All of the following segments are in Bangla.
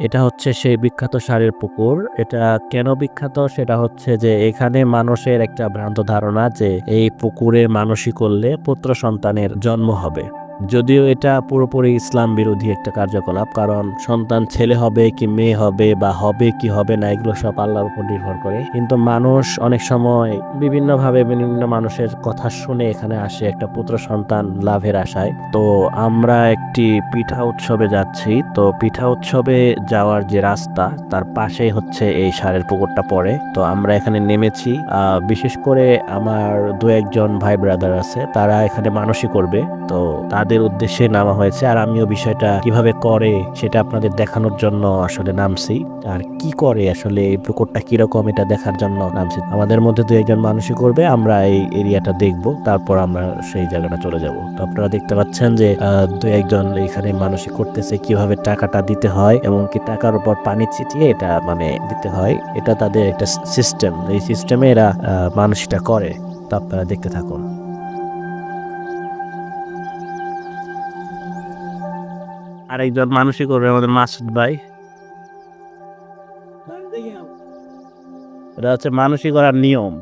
এটা হচ্ছে সেই বিখ্যাত সারের পুকুর। এটা কেন বিখ্যাত? সেটা হচ্ছে যে এখানে মানুষের একটা ভ্রান্ত ধারণা যে এই পুকুরে মানুষই করলে পুত্র সন্তানের জন্ম হবে। যদিও এটা পুরোপুরি ইসলাম বিরোধী একটা কার্যকলাপ, কারণ সন্তান ছেলে হবে কি মেয়ে হবে বা হবে কি হবে না, এগুলো সব আল্লাহর উপর নির্ভর করে। কিন্তু মানুষ অনেক সময় বিভিন্নভাবে বিভিন্ন মানুষের কথা শুনে এখানে আসে একটা পুত্র সন্তান লাভের আশায়। তো আমরা একটি পিঠা উৎসবে যাচ্ছি, তো পিঠা উৎসবে যাওয়ার যে রাস্তা, তার পাশেই হচ্ছে এই সারের পুকুরটা পড়ে। তো আমরা এখানে নেমেছি বিশেষ করে আমার দু একজন ভাই ব্রাদার আছে, তারা এখানে মানসই করবে। তো তাদের উদ্দেশ্যে নামা হয়েছে আর আমিও বিষয়টা কীভাবে করে সেটা আপনাদের দেখানোর জন্য আসলে নামছি। আর কি করে আসলে এই পুকুরটা কীরকম এটা দেখার জন্য নামছি। আমাদের মধ্যে দু একজন মানুষই করবে, আমরা এই এরিয়াটা দেখব, তারপর আমরা সেই জায়গাটা চলে যাব। তো আপনারা দেখতে পাচ্ছেন যে দু একজন এখানে মানুষই করতেছে কীভাবে টাকাটা দিতে হয় এবং কি টাকার উপর পানি ছিটিয়ে এটা মানে দিতে হয়, এটা তাদের একটা সিস্টেম এই সিস্টেমে এরা মানুষটা করে। তো আপনারা দেখতে থাকুন। আরেকজন মানুষই করবে আমাদের মাসুদ ভাই। এটা হচ্ছে মানুষই করার নিয়ম।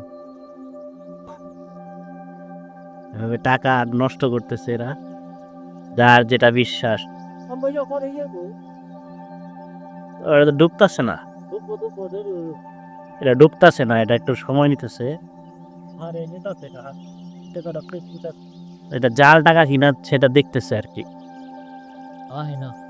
এভাবে টাকা নষ্ট করতেছে এরা যার যেটা বিশ্বাস। ওরা তো ডুবতাছে না। এটা ডুবতাছে না এটা একটু সময় নিতেছে। এটা জাল টাকা কিনা সেটা দেখতেছে আর কি। ahina